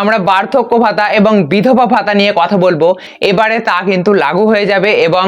আমরা বার্ধক্য ভাতা এবং বিধবা ভাতা নিয়ে কথা বলব। এবারে তা কিন্তু লাগু হয়ে যাবে এবং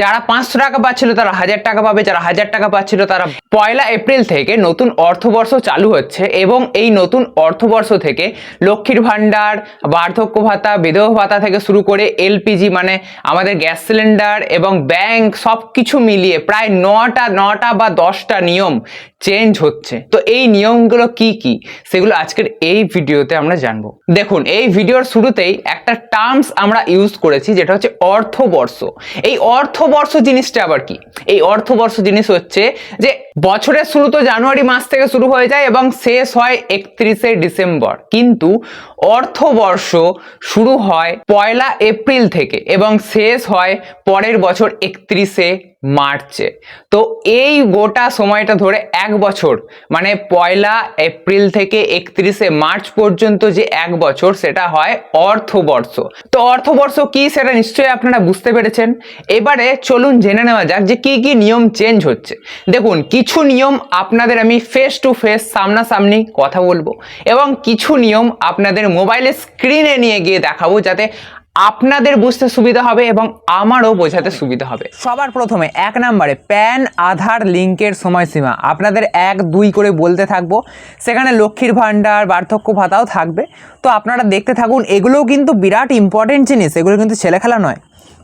যারা পাঁচশো টাকা পাচ্ছিল তারা হাজার টাকা পাবে, যারা হাজার টাকা পাচ্ছিল তারা পয়লা এপ্রিল থেকে নতুন অর্থবর্ষ চালু হচ্ছে এবং এই নতুন অর্থবর্ষ থেকে লক্ষ্মীর ভাণ্ডার, বার্ধক্য ভাতা, বিধবা ভাতা থেকে শুরু করে এলপিজি মানে আমাদের গ্যাস সিলিন্ডার এবং ব্যাংক সব কিছু মিলিয়ে প্রায় নটা নটা বা দশটা নিয়ম চেঞ্জ হচ্ছে। তো এই নিয়মগুলো কি কি? সেগুলো আজকের এই ভিডিওতে আমরা জানব। দেখুন, এই ভিডিওর শুরুতেই একটা টার্মস আমরা ইউজ করেছি, যেটা হচ্ছে অর্থবর্ষ। এই অর্থবর্ষ জিনিসটা আবার কি? এই অর্থবর্ষ জিনিস হচ্ছে যে বছরের শুরু তো জানুয়ারি মাস থেকে শুরু হয়ে যায় এবং শেষ হয় একত্রিশে ডিসেম্বর। কিন্তু অর্থবর্ষ শুরু হয় পয়লা এপ্রিল থেকে এবং শেষ হয় পরের বছর একত্রিশে মার্চে। তো এই গোটা সময়টা ধরে এক বছর মানে পয়লা এপ্রিল থেকে একত্রিশে মার্চ পর্যন্ত যে এক বছর, সেটা হয় অর্থবর্ষ। তো অর্থবর্ষ কি সেটা নিশ্চয়ই আপনারা বুঝতে পেরেছেন। এবারে চলুন জেনে নেওয়া যাক যে কি কি নিয়ম চেঞ্জ হচ্ছে। দেখুন, কিছু নিয়ম আপনাদের আমি ফেস টু ফেস সামনাসামনি কথা বলব এবং কিছু নিয়ম আপনাদের মোবাইলের স্ক্রিনে নিয়ে গিয়ে দেখাবো যাতে আপনাদের বুঝতে সুবিধা হবে এবং আমারও বোঝাতে সুবিধা হবে। সবার প্রথমে এক নম্বরে প্যান, আধার, লিঙ্কের সময়সীমা। আপনাদের এক, দুই করে বলতে থাকব। সেখানে লক্ষ্মীর ভাণ্ডার, বার্ধক্য ভাতাও থাকবে। তো আপনারা দেখতে থাকুন, এগুলোও কিন্তু বিরাট ইম্পর্টেন্ট জিনিস। এগুলো কিন্তু ছেলেখেলা নয়।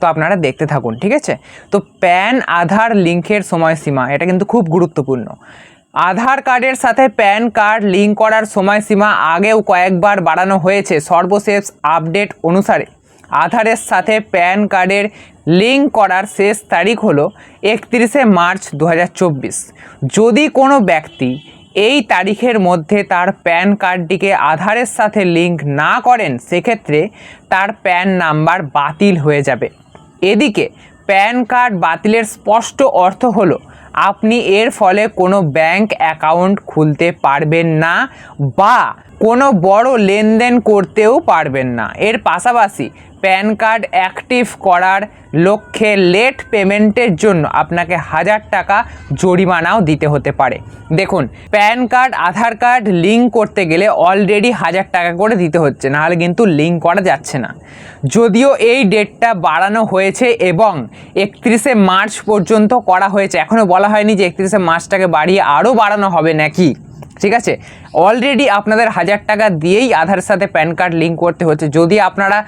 তো আপনারা দেখতে থাকুন, ঠিক আছে? তো প্যান, আধার, লিঙ্কের সময়সীমা, এটা কিন্তু খুব গুরুত্বপূর্ণ। আধার কার্ডের সাথে প্যান কার্ড লিঙ্ক করার সময়সীমা আগেও কয়েকবার বাড়ানো হয়েছে। সর্বশেষ আপডেট অনুসারে। আধারের সাথে প্যান কার্ডের লিঙ্ক করার শেষ তারিখ হলো একত্রিশে মার্চ দু হাজার চব্বিশ। যদি কোনো ব্যক্তি এই তারিখের মধ্যে তার প্যান কার্ডটিকে আধারের সাথে লিঙ্ক না করেন, সেক্ষেত্রে তার প্যান নাম্বার বাতিল হয়ে যাবে। এদিকে প্যান কার্ড বাতিলের স্পষ্ট অর্থ হলো, আপনি এর ফলে কোনো ব্যাংক অ্যাকাউন্ট খুলতে পারবেন না বা কোনো বড় লেনদেন করতেও পারবেন না। এর পাশাপাশি প্যান কার্ড অ্যাক্টিভ করার লক্ষ্যে লেট পেমেন্টের জন্য আপনাকে হাজার টাকা জরিমানাও দিতে হতে পারে। দেখুন, PAN card, Aadhaar card link করতে গেলে অলরেডি হাজার টাকা করে দিতে হচ্ছে, নাহলে কিন্তু লিঙ্ক করা যাচ্ছে না। যদিও এই ডেটটা বাড়ানো হয়েছে এবং একত্রিশে মার্চ পর্যন্ত করা হয়েছে এখনও বলা হয়নি যে একত্রিশে মার্চটাকে বাড়িয়ে আরও বাড়ানো হবে নাকি। ঠিক আছে? অলরেডি আপনাদের হাজার টাকা দিয়েই আধারের সাথে প্যান কার্ড লিঙ্ক করতে হচ্ছে। যদি আপনারা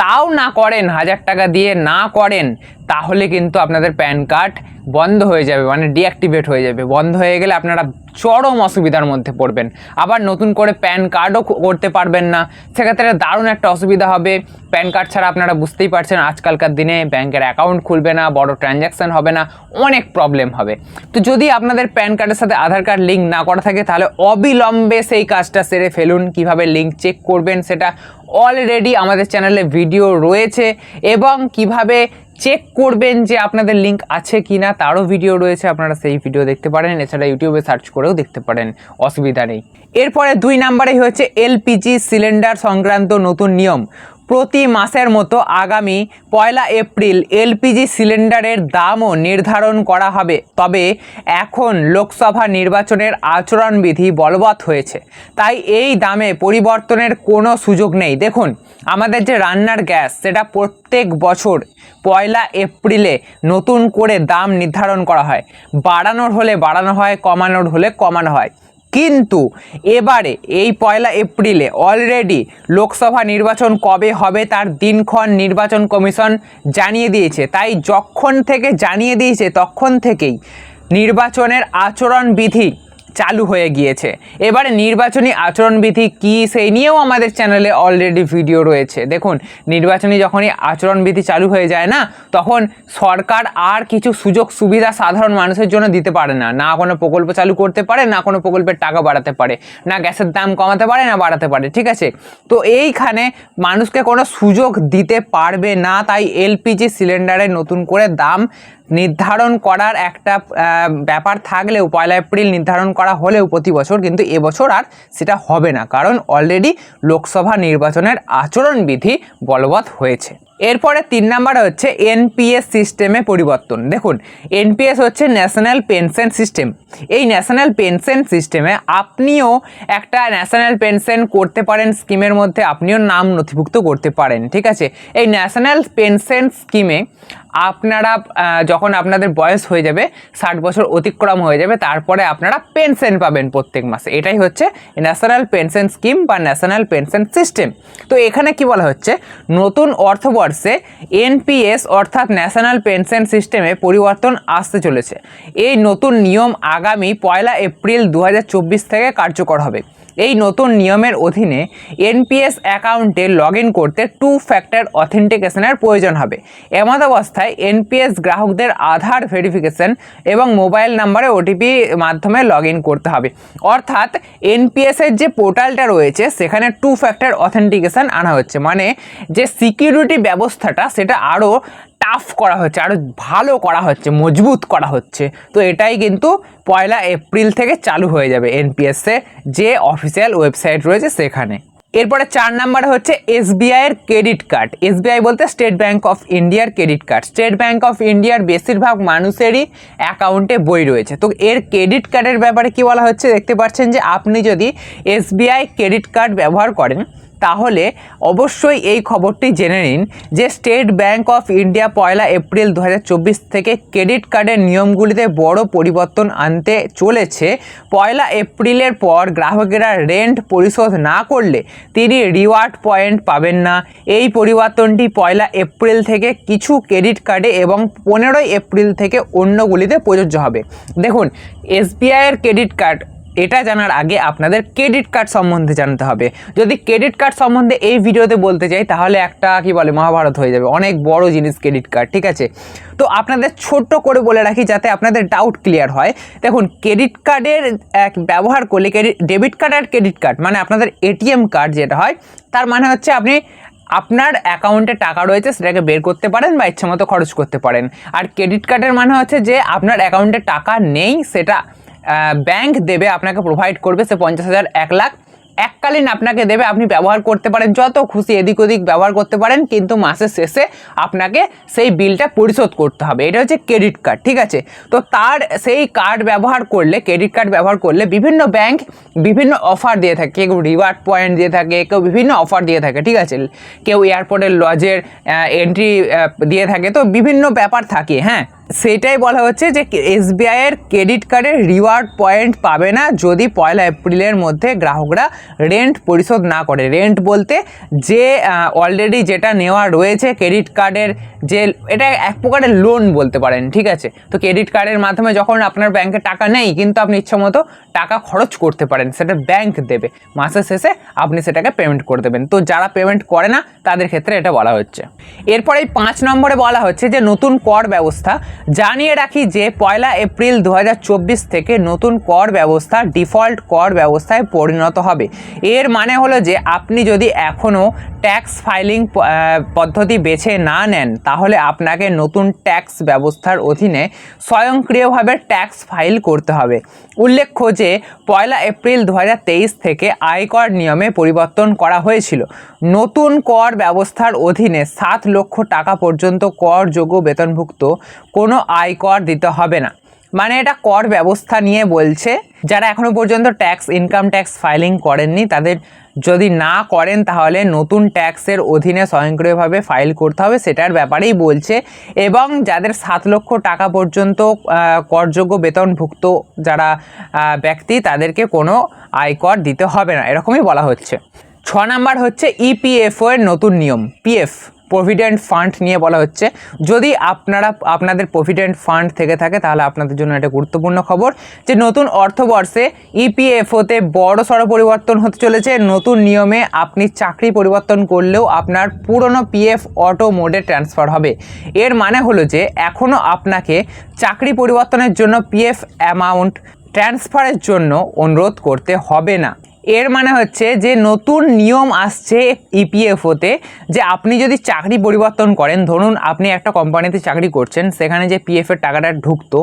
তাও না করেন, হাজার টাকা দিয়ে না করেন, তাহলে কিন্তু আপনাদের প্যান কার্ড বন্ধ হয়ে যাবে মানে ডিঅ্যাক্টিভেট হয়ে যাবে। বন্ধ হয়ে গেলে আপনারা চরম অসুবিধার মধ্যে পড়বেন। আবার নতুন করে প্যান কার্ডও করতে পারবেন না। সেক্ষেত্রে দারুণ একটা অসুবিধা হবে। প্যান কার্ড ছাড়া আপনারা বুঝতেই পারছেন, আজকালকার দিনে ব্যাংকের অ্যাকাউন্ট খুলবে না, বড় ট্রানজ্যাকশান হবে না, অনেক প্রবলেম হবে। তো যদি আপনাদের প্যান কার্ডের সাথে আধার কার্ড লিঙ্ক না করা থাকে, তাহলে অবিলম্বে সেই কাজটা সেরে ফেলুন। কীভাবে লিঙ্ক চেক করবেন, সেটা অলরেডি আমাদের চ্যানেলে ভিডিও রয়েছে এবং কীভাবে চেক করবেন যে আপনাদের লিঙ্ক আছে কি না তারও ভিডিও রয়েছে, আপনারা সেই ভিডিও দেখতে পারেন। এছাড়া ইউটিউবে সার্চ করেও দেখতে পারেন, অসুবিধা নেই। এরপরে দুই নাম্বারে হচ্ছে এলপিজি সিলিন্ডার সংক্রান্ত নতুন নিয়ম। প্রতি মাসের মতো আগামী পয়লা এপ্রিল এলপিজি সিলিন্ডারের দামও নির্ধারণ করা হবে। তবে এখন লোকসভা নির্বাচনের আচরণবিধি বলবৎ হয়েছে। তাই এই দামে পরিবর্তনের কোনো সুযোগ নেই। দেখুন, আমাদের যে রান্নার গ্যাস, সেটা প্রত্যেক বছর পয়লা এপ্রিলে নতুন করে দাম নির্ধারণ করা হয়। বাড়ানোর হলে বাড়ানো হয়, কমানোর হলে কমানো হয়। কিন্তু এবারে, এই পয়লা এপ্রিলে অলরেডি লোকসভা নির্বাচন কবে হবে তার দিনক্ষণ নির্বাচন কমিশন জানিয়ে দিয়েছে। তাই যখন থেকে জানিয়ে দিয়েছে তখন থেকেই নির্বাচনের আচরণবিধি চালু হয়ে গিয়েছে। এবারে নির্বাচনী আচরণবিধি কি সেই নিয়েও আমাদের চ্যানেলে অলরেডি ভিডিও রয়েছে। দেখুন, নির্বাচনী যখনই আচরণবিধি চালু হয়ে যায় না, তখন সরকার আর কিছু সুযোগ সুবিধা সাধারণ মানুষের জন্য দিতে পারে না। না কোনো প্রকল্প চালু করতে পারে, না কোনো প্রকল্পের টাকা বাড়াতে পারে। না গ্যাসের দাম কমাতে পারে, না বাড়াতে পারে, ঠিক আছে? তো এইখানে মানুষকে কোনো সুযোগ দিতে পারবে না, তাই এলপিজি সিলিন্ডারের নতুন করে দাম নির্ধারণ করার একটা ব্যাপার থাকলেও পয়লা এপ্রিল নির্ধারণ করা হলেও প্রতি বছর কিন্তু এবছর আর সেটা হবে না। কারণ অলরেডি লোকসভা নির্বাচনের আচরণবিধি বলবৎ হয়েছে। এরপরে তিন নাম্বার হচ্ছে এনপিএস সিস্টেমে পরিবর্তন। দেখুন এনপিএস হচ্ছে ন্যাশনাল পেনশন সিস্টেম এই ন্যাশনাল পেনশন সিস্টেমে আপনিও একটা ন্যাশনাল পেনশন করতে পারেন স্কিমের মধ্যে, আপনিও নাম নথিভুক্ত করতে পারেন, ঠিক আছে? এই ন্যাশনাল পেনশন স্কিমে আপনারা যখন আপনাদের বয়স হয়ে যাবে, ষাট বছর অতিক্রম হয়ে যাবে, তারপরে আপনারা পেনশন পাবেন প্রত্যেক মাসে। এটাই হচ্ছে ন্যাশনাল পেনশন স্কিম বা ন্যাশনাল পেনশন সিস্টেম। তো এখানে কি বলা হচ্ছে? নতুন অর্থবর্ষে এনপিএস, অর্থাৎ ন্যাশনাল পেনশন সিস্টেমে পরিবর্তন আসতে চলেছে। এই নতুন নিয়ম আগামী পয়লা এপ্রিল দু হাজার চব্বিশ থেকে কার্যকর হবে। এই নতুন নিয়মের অধীনে এনপিএস অ্যাকাউন্টে লগ ইন করতে টু ফ্যাক্টর অথেন্টিকেশনের প্রয়োজন হবে। এমত অবস্থায় এনপিএস গ্রাহকদের আধার ভেরিফিকেশন এবং মোবাইল নাম্বারে ওটিপি মাধ্যমে লগ ইন করতে হবে। অর্থাৎ এনপিএসের যে পোর্টালটা রয়েছে, সেখানে টু ফ্যাক্টর অথেন্টিকেশন আনা হচ্ছে। মানে যে সিকিউরিটি ব্যবস্থাটা, সেটা আরও টাফ করা হচ্ছে আরও ভালো করা হচ্ছে, মজবুত করা হচ্ছে। তো এটাই কিন্তু পয়লা এপ্রিল থেকে চালু হয়ে যাবে এনপিএসে যে অফিসিয়াল ওয়েবসাইট রয়েছে সেখানে। এরপরে চার নাম্বার হচ্ছে এসবিআই এর ক্রেডিট কার্ড এসবিআই বলতে স্টেট ব্যাঙ্ক অফ ইন্ডিয়ার credit card State Bank of ইন্ডিয়ার বেশিরভাগ মানুষেরই অ্যাকাউন্টে বই রয়েছে। তো এর ক্রেডিট কার্ডের ব্যাপারে কি বলা হচ্ছে? দেখতে পাচ্ছেন যে আপনি যদি এসবিআই ক্রেডিট কার্ড ব্যবহার করেন তাহলে অবশ্যই এই খবরটি জেনে নিন যে স্টেট ব্যাংক অফ ইন্ডিয়া পয়লা এপ্রিল দু হাজার চব্বিশ থেকে ক্রেডিট কার্ডের নিয়মগুলিতে বড় পরিবর্তন আনতে চলেছে। পয়লা এপ্রিলের পর গ্রাহকেরা রেন্ট পরিশোধ না করলে তিনি রিওয়ার্ড পয়েন্ট পাবেন না। এই পরিবর্তনটি পয়লা এপ্রিল থেকে কিছু ক্রেডিট কার্ডে এবং পনেরোই এপ্রিল থেকে অন্যগুলিতে প্রযোজ্য হবে। দেখুন এসবিআইয়ের ক্রেডিট কার্ড এটা জানার আগে আপনাদের ক্রেডিট কার্ড সম্বন্ধে জানতে হবে। যদি ক্রেডিট কার্ড সম্বন্ধে এই ভিডিওতে বলতে চাই, তাহলে একটা কি বলে, মহাভারত হয়ে যাবে। অনেক বড় জিনিস ক্রেডিট কার্ড ঠিক আছে? তো আপনাদের ছোট্ট করে বলে রাখি যাতে আপনাদের ডাউট ক্লিয়ার হয়। দেখুন ক্রেডিট কার্ডের এক, ব্যবহার করলে ক্রেডিট ডেবিট কার্ড আর ক্রেডিট কার্ড মানে আপনাদের এটিএম কার্ড যেটা হয়, তার মানে হচ্ছে আপনি, আপনার অ্যাকাউন্টে টাকা রয়েছে, সেটাকে বের করতে পারেন বা ইচ্ছে মতো খরচ করতে পারেন। আর ক্রেডিট কার্ডের মানে হচ্ছে যে আপনার অ্যাকাউন্টে টাকা নেই, সেটা ব্যাংক দেবে, আপনাকে প্রোভাইড করবে সে পঞ্চাশ হাজার, এক লাখ। এককালীন আপনাকে দেবে, আপনি ব্যবহার করতে পারেন, যত খুশি এদিক ওদিক ব্যবহার করতে পারেন, কিন্তু মাসের শেষে আপনাকে সেই বিলটা পরিশোধ করতে হবে। এটা হচ্ছে ক্রেডিট কার্ড ঠিক আছে? তো তার সেই কার্ড ব্যবহার করলে ক্রেডিট কার্ড ব্যবহার করলে বিভিন্ন ব্যাংক বিভিন্ন অফার দিয়ে থাকে। কেউ রিওয়ার্ড পয়েন্ট দিয়ে থাকে, কেউ বিভিন্ন অফার দিয়ে থাকে, ঠিক আছে? কেউ এয়ারপোর্টের লজের এন্ট্রি দিয়ে থাকে। তো বিভিন্ন ব্যাপার থাকে হ্যাঁ? সেটাই বলা হচ্ছে যে এসবিআই এর ক্রেডিট কার্ডের রিওয়ার্ড পয়েন্ট পাবে না যদি পয়লা এপ্রিলের মধ্যে গ্রাহকরা রেন্ট পরিশোধ না করে। রেন্ট বলতে যে অলরেডি যেটা নেওয়া রয়েছে ক্রেডিট কার্ডের যে, এটা এক প্রকারের লোন বলতে পারেন, ঠিক আছে? তো ক্রেডিট কার্ডের মাধ্যমে যখন আপনার ব্যাংকে টাকা নেই, কিন্তু আপনি ইচ্ছা মতো টাকা খরচ করতে পারেন, সেটা ব্যাংক দেবে। মাসের শেষে আপনি সেটাকে পেমেন্ট করে দেবেন। তো যারা পেমেন্ট করে না, তাদের ক্ষেত্রে এটা বলা হচ্ছে। এরপরে এই পাঁচ নম্বরে বলা হচ্ছে যে, নতুন কর ব্যবস্থা জানিয়ে রাখি যে পয়লা এপ্রিল দু হাজার চব্বিশ থেকে নতুন কর ব্যবস্থা, ডিফল্ট কর ব্যবস্থায় পরিণত হবে। এর মানে হলো যে আপনি যদি এখনও ট্যাক্স ফাইলিং পদ্ধতি বেছে না নেন, তাহলে আপনাকে নতুন ট্যাক্স ব্যবস্থার অধীনে স্বয়ংক্রিয়ভাবে ট্যাক্স ফাইল করতে হবে। উল্লেখ্য যে পয়লা এপ্রিল দু হাজার তেইশ থেকে আয়কর নিয়মে পরিবর্তন করা হয়েছিল। নতুন কর ব্যবস্থার অধীনে সাত লক্ষ টাকা পর্যন্ত করযোগ্য বেতনভুক্ত কোনো আয়কর দিতে হবে না। মানে এটা কর ব্যবস্থা নিয়ে বলছে, যারা এখনও পর্যন্ত ট্যাক্স ইনকাম ট্যাক্স ফাইলিং করেননি, তাদের যদি না করেন তাহলে নতুন ট্যাক্সের অধীনে স্বয়ংক্রিয়ভাবে ফাইল করতে হবে, সেটার ব্যাপারেই বলছে। এবং যাদের সাত লক্ষ টাকা পর্যন্ত করযোগ্য বেতনভুক্ত যারা ব্যক্তি, তাদেরকে কোনো আয়কর দিতে হবে না। এরকমই বলা হচ্ছে। ছ নাম্বার হচ্ছে ইপিএফও এর নতুন নিয়ম পিএফ প্রভিডেন্ট ফান্ড নিয়ে বলা হচ্ছে। যদি আপনারা, আপনাদের প্রভিডেন্ট ফান্ড থেকে থাকে, তাহলে আপনাদের জন্য এটা গুরুত্বপূর্ণ খবর। যে নতুন অর্থবর্ষে ইপিএফওতে বড় সড়ো পরিবর্তন হতে চলেছে। নতুন নিয়মে আপনি চাকরি পরিবর্তন করলেও আপনার পুরনো পিএফ অটো মোডে ট্রান্সফার হবে। এর মানে হলো যে এখনও আপনাকে চাকরি পরিবর্তনের জন্য পিএফ অ্যামাউন্ট ট্রান্সফারের জন্য অনুরোধ করতে হবে না। এর মানে হচ্ছে যে নতুন নিয়ম আসছে ইপিএফওতে যে আপনি যদি চাকরি পরিবর্তন করেন, ধরুন আপনি একটা কোম্পানিতে চাকরি করছেন, সেখানে যে পিএফের টাকাটা ঢুকতো,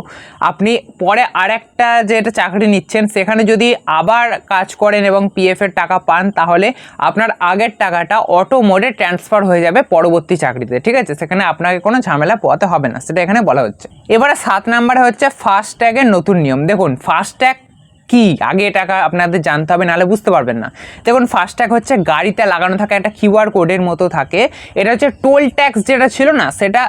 আপনি পরে আরেকটা যেটা চাকরি নিচ্ছেন, সেখানে যদি আবার কাজ করেন এবং পিএফের টাকা পান, তাহলে আপনার আগের টাকাটা অটো মোডে ট্রান্সফার হয়ে যাবে পরবর্তী চাকরিতে, ঠিক আছে? সেখানে আপনাকে কোনো ঝামেলা পোয়াতে হবে না, সেটা এখানে বলা হচ্ছে। এবারে সাত নাম্বারে হচ্ছে ফাস্ট ট্যাগের নতুন নিয়ম। দেখুন ফাস্ট ট্যাগ কি? আগে টাকা আপনাদের জানতে হবে, নাহলে বুঝতে পারবেন না। দেখুন ফাস্ট্যাগ হচ্ছে গাড়িতে লাগানো থাকে, একটা কিউআর কোডের মতো থাকে। এটা হচ্ছে টোল ট্যাক্স যেটা ছিল না, সেটা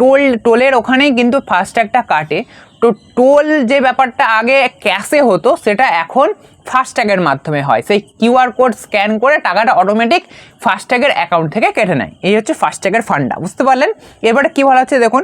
টোল টোলের ওখানেই কিন্তু ফাস্ট্যাগটা কাটে। তো টোল যে ব্যাপারটা আগে ক্যাশে হতো, সেটা এখন ফাস্ট্যাগের মাধ্যমে হয়। সেই কিউআর কোড স্ক্যান করে টাকাটা অটোমেটিক ফাস্ট্যাগের অ্যাকাউন্ট থেকে কেটে নেয়। এই হচ্ছে ফাস্ট্যাগের ফান্ডা বুঝতে পারলেন? এবারে কী বলা হচ্ছে দেখুন,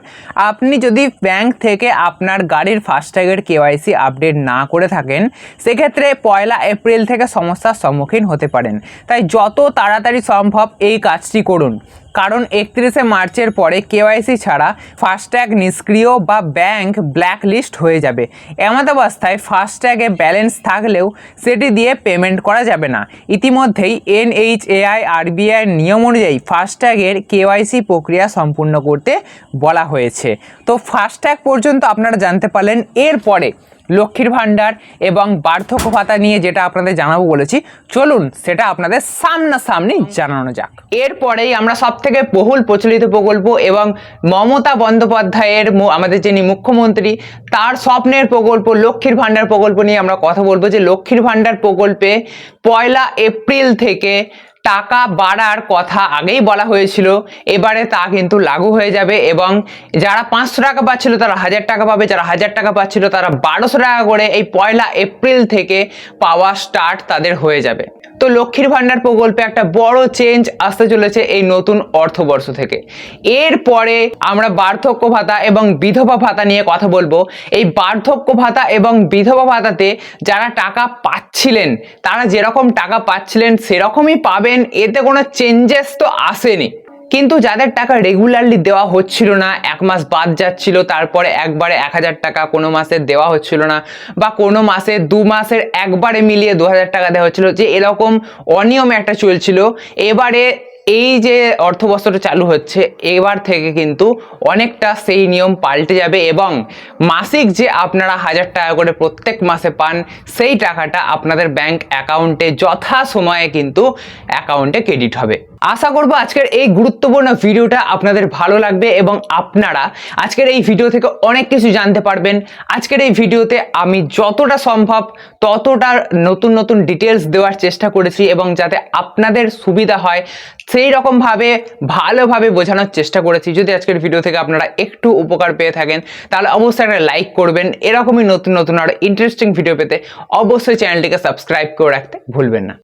আপনি যদি ব্যাংক থেকে আপনার গাড়ির ফাস্ট্যাগের কেওয়াইসি আপডেট না করে থাকেন, সেক্ষেত্রে পয়লা এপ্রিল থেকে সমস্যার সম্মুখীন হতে পারেন। তাই যত তাড়াতাড়ি সম্ভব এই কাজটি করুন। কারণ একত্রিশে মার্চের পরে কেওয়াইসি ছাড়া ফাস্ট্যাগ নিষ্ক্রিয় বা ব্যাংক ব্ল্যাক লিস্ট হয়ে যাবে। এমত অবস্থায় ফাস্ট্যাগে ব্যালেন্স থাকলেও সেটি দিয়ে পেমেন্ট করা যাবে না। ইতিমধ্যেই এনএইচএআই, আরবিআইয়ের নিয়ম অনুযায়ী ফাস্ট্যাগের কেওয়াইসি প্রক্রিয়া সম্পূর্ণ করতে বলা হয়েছে। তো ফাস্ট্যাগ পর্যন্ত আপনারা জানতে পারলেন। এরপরে লক্ষ্মীর ভাণ্ডার এবং বার্ধক্য ভাতা নিয়ে যেটা আপনাদের জানাব বলেছি, চলুন সেটা আপনাদের সামনাসামনি জানানো যাক। এরপরেই আমরা সব থেকে বহুল প্রচলিত প্রকল্প এবং মমতা বন্দ্যোপাধ্যায়ের আমাদের যিনি মুখ্যমন্ত্রী, তার স্বপ্নের প্রকল্প, লক্ষ্মীর ভাণ্ডার প্রকল্প নিয়ে আমরা কথা বলব যে, লক্ষ্মীর ভাণ্ডার প্রকল্পে পয়লা এপ্রিল থেকে টাকা বাড়ার কথা আগেই বলা হয়েছিল। এবারে তা কিন্তু লাগু হয়ে যাবে এবং যারা পাঁচশো টাকা পাচ্ছিল তারা হাজার টাকা পাবে। যারা হাজার টাকা পাচ্ছিল তারা বারোশো টাকা করে এই পয়লা এপ্রিল থেকে পাওয়া স্টার্ট তাদের হয়ে যাবে। তো লক্ষ্মীর ভাণ্ডার প্রকল্পে একটা বড় চেঞ্জ আসতে চলেছে এই নতুন অর্থবর্ষ থেকে। এরপরে আমরা বার্ধক্য ভাতা এবং বিধবা ভাতা নিয়ে কথা বলব। এই বার্ধক্য ভাতা এবং বিধবা ভাতাতে যারা টাকা পাচ্ছিলেন, তারা যেরকম টাকা পাচ্ছিলেন, সেরকমই পাবেন। এতে কোনো চেঞ্জেস তো আসেনি। কিন্তু যাদের টাকা রেগুলারলি দেওয়া হচ্ছিল না, এক মাস বাদ যাচ্ছিল, তারপরে একবারে এক হাজার টাকা কোনো মাসে দেওয়া হচ্ছিল না বা কোনো মাসে দু মাসের একবারে মিলিয়ে দু হাজার টাকা দেওয়া হচ্ছিল, যে এরকম অনিয়ম একটা চলছিল। এবারে এই যে অর্থবস্ত্রটা চালু হচ্ছে, এবার থেকে কিন্তু অনেকটা সেই নিয়ম পাল্টে যাবে এবং মাসিক যে আপনারা হাজার টাকা করে প্রত্যেক মাসে পান, সেই টাকাটা আপনাদের ব্যাংক অ্যাকাউন্টে যথা সময়ে কিন্তু অ্যাকাউন্টে ক্রেডিট হবে। আশা করব আজকের এই গুরুত্বপূর্ণ ভিডিওটা আপনাদের ভালো লাগবে এবং আপনারা আজকের এই ভিডিও থেকে অনেক কিছু জানতে পারবেন। আজকের এই ভিডিওতে আমি যতটা সম্ভব ততটা নতুন নতুন ডিটেলস দেওয়ার চেষ্টা করেছি এবং যাতে আপনাদের সুবিধা হয়। সেই রকমভাবে ভালোভাবে বোঝানোর চেষ্টা করেছি। যদি আজকের ভিডিও থেকে আপনারা একটু উপকার পেয়ে থাকেন, তাহলে অবশ্যই একটা লাইক করবেন। এরকমই নতুন নতুন আরও ইন্টারেস্টিং ভিডিও পেতে অবশ্যই চ্যানেলটিকে সাবস্ক্রাইব করে রাখতে ভুলবেন না।